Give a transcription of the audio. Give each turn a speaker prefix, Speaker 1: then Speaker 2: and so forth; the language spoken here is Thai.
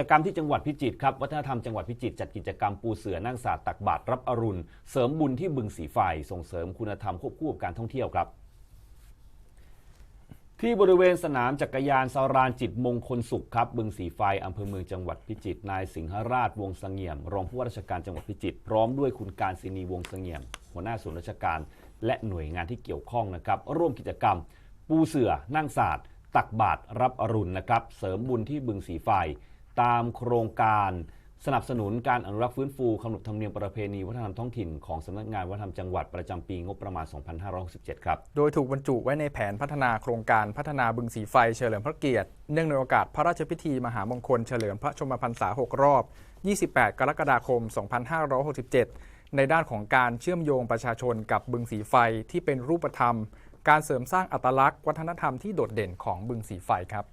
Speaker 1: จกรรมที่จังหวัดพิจิตรครับ วัฒนธรรมจังหวัดพิจิตรจัดกิจกรรมปูเสือนั่งสาดตักบาตรรับอรุณ เสริมบุญที่บึงสีไฟส่งเสริมคุณธรรมควบคู่กับการท่องเที่ยวครับ ที่บริเวณสนามจักรยานสารานจิตมงคลสุขครับ บึงสีไฟอำเภอเมืองจังหวัดพิจิตรนายสิงหราชวงศ์เสงี่ยม รองผู้ว่าราชการจังหวัดพิจิตรพร้อมด้วยคุณการศินีวงศ์เสงี่ยม หัวหน้าส่วนราชการ และหน่วยงานที่เกี่ยวข้องนะครับร่วมกิจกรรม ปูเสือนั่งศาสตร์ตักบาตรรับอรุณนะครับเสริมบุญที่บึงสีไฟ ตามโครงการสนับสนุนการอนุรักษ์ฟื้นฟูขนบธรรมเนียมประเพณีวัฒนธรรมท้องถิ่นของสำนักงานวัฒนธรรมจังหวัดประจำปีงบประมาณ 2567 ครับ
Speaker 2: โดยถูกบรรจุไว้ในแผนพัฒนาโครงการพัฒนาบึงสีไฟเฉลิมพระเกียรติ เนื่องในโอกาสพระราชพิธีมหามงคลเฉลิมพระชนมพรรษา 6 รอบ 28 กรกฎาคม 2567 ในด้านของการเชื่อมโยงประชาชนกับบึงสีไฟที่เป็นรูปธรรม การเสริมสร้างอัตลักษณ์ วัฒนธรรมที่โดดเด่นของบึงสีไฟครับ